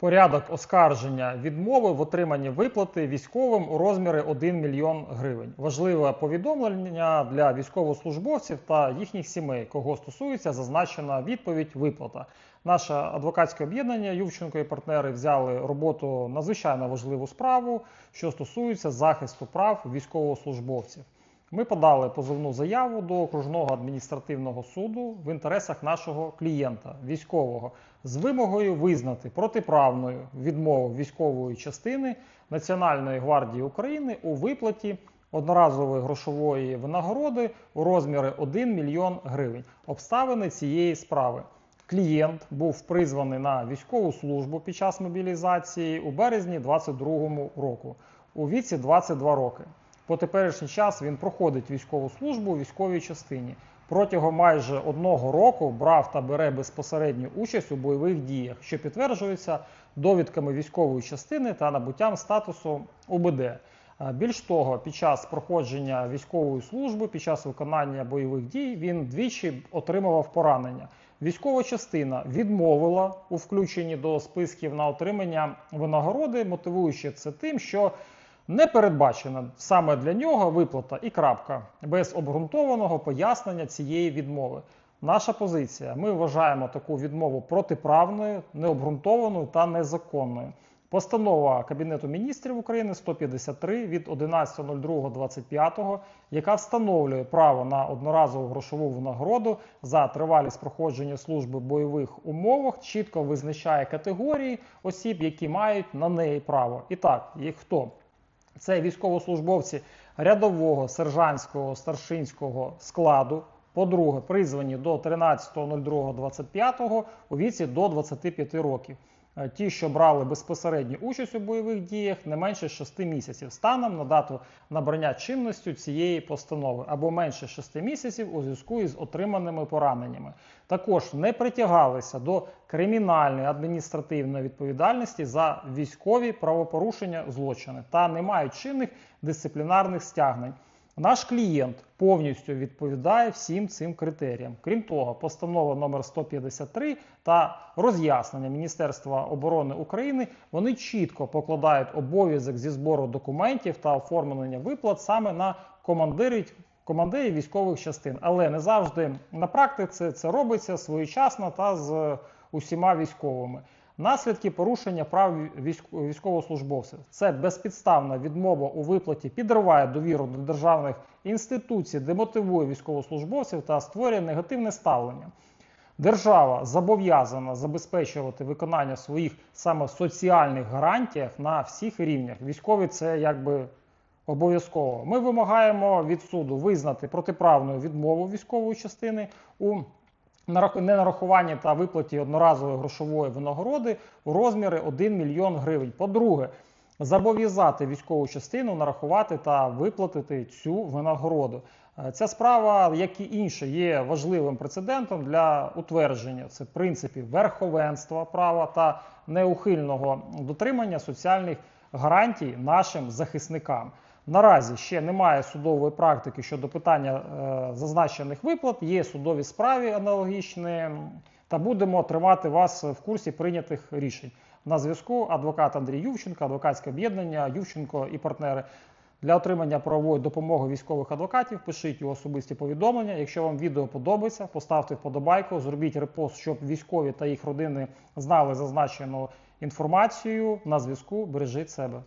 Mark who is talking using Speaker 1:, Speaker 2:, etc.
Speaker 1: Порядок оскарження відмови в отриманні виплати військовим у розмірі 1 мільйон гривень. Важливе повідомлення для військовослужбовців та їхніх сімей, кого стосується зазначена відповідь виплата. Наше адвокатське об'єднання Ювченко і партнери взяли роботу надзвичайно важливу справу, що стосується захисту прав військовослужбовців. Ми подали позовну заяву до окружного адміністративного суду в інтересах нашого клієнта, військового, з вимогою визнати протиправною відмову військової частини Національної гвардії України у виплаті одноразової грошової винагороди у розмірі 1 мільйон гривень. Обставини цієї справи. Клієнт був призваний на військову службу під час мобілізації у березні 2022 року у віці 22 роки. По теперішній час він проходить військову службу у військовій частині. Протягом майже одного року брав та бере безпосередню участь у бойових діях, що підтверджується довідками військової частини та набуттям статусу УБД. Більш того, під час проходження військової служби, під час виконання бойових дій, він двічі отримував поранення. Військова частина відмовила у включенні до списків на отримання винагороди, мотивуючи це тим, що не передбачена саме для нього виплата і крапка без обґрунтованого пояснення цієї відмови. Наша позиція: ми вважаємо таку відмову протиправною, необґрунтованою та незаконною. Постанова Кабінету міністрів України 153 від 11.02.25, яка встановлює право на одноразову грошову винагороду за тривалість проходження служби в бойових умовах, чітко визначає категорії осіб, які мають на неї право. І так, їх хто? Це військовослужбовці рядового, сержантського, старшинського складу. По-друге, призвані до 13.02.25 у віці до 25 років. Е, Ті, що брали безпосередню участь у бойових діях, не менше 6 місяців станом на дату набрання чинності цієї постанови, або менше 6 місяців у зв'язку із отриманими пораненнями. Також не притягалися до кримінальної адміністративної відповідальності за військові правопорушення злочини та не мають чинних дисциплінарних стягнень. Наш клієнт повністю відповідає всім цим критеріям. Крім того, постанова номер 153 та роз'яснення Міністерства оборони України вони чітко покладають обов'язок зі збору документів та оформлення виплат саме на командирів командирів військових частин. Але не завжди на практиці це робиться своєчасно та з усіма військовими. Наслідки порушення прав військовослужбовців це безпідставна відмова у виплаті підриває довіру до державних інституцій, демотивує військовослужбовців та створює негативне ставлення. Держава зобов'язана забезпечувати виконання своїх саме соціальних гарантіях на всіх рівнях. Військові це якби обов'язково. Ми вимагаємо від суду визнати протиправною відмову військової частини у ненарахуванні та виплаті одноразової грошової винагороди у розмірі 1 мільйон гривень. По-друге, зобов'язати військову частину нарахувати та виплатити цю винагороду. Е, Ця справа, як і інше, є важливим прецедентом для утвердження це принципів верховенства права та неухильного дотримання соціальних гарантій нашим захисникам. Наразі ще немає судової практики щодо питання е, зазначених виплат. Є судові справи аналогічні, та будемо тримати вас в курсі прийнятих рішень. На зв'язку адвокат Андрій Ювченко, адвокатське об'єднання Ювченко і партнери. Для отримання правової допомоги військових адвокатів пишіть у особисті повідомлення. Якщо вам відео подобається, поставте вподобайку, зробіть репост, щоб військові та їх родини знали зазначену інформацію. На зв'язку бережіть себе.